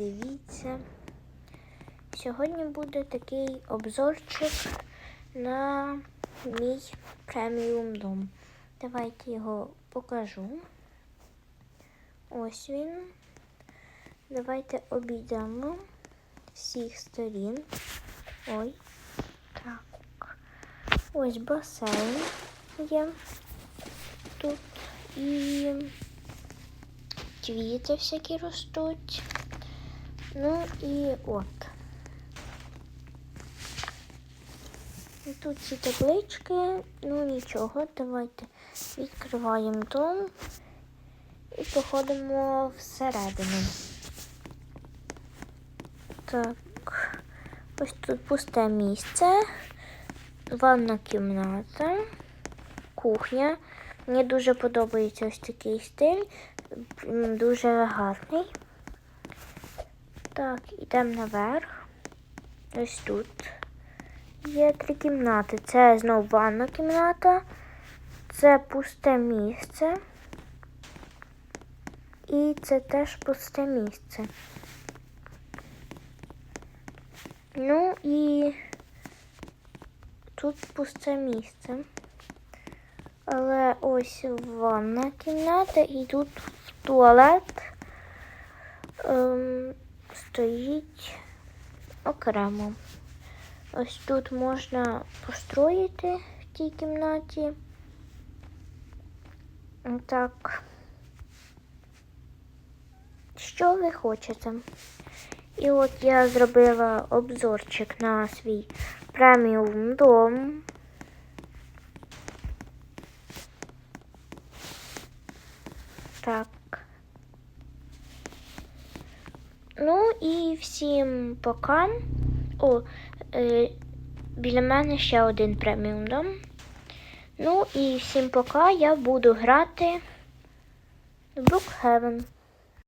Дивіться. Сьогодні буде такий обзорчик на мій преміум дом. Давайте його покажу. Ось він. Давайте обійдемо всіх сторін. Ой. Так. Ось басейн є тут. І квіти всякі ростуть. Ну і от. І Тут ці таблички, ну нічого, давайте відкриваємо дом і походимо всередину. Так, ось тут пусте місце, ванна кімната, кухня. Мені дуже подобається ось такий стиль, дуже гарний. Так, йдемо наверх. Ось тут є три кімнати. Це знову ванна кімната, це пусте місце. І це теж пусте місце. Ну і тут пусте місце. Але ось ванна кімната і тут туалет ем, стоїть окремо. Ось тут можна построїти в тій кімнаті. Так. Що ви хочете? І от я зробила обзорчик на свій преміум дом. Так. Ну і всім пока. О, е, біля мене ще один преміум дом. Ну і всім пока. Я буду грати в Brookhaven.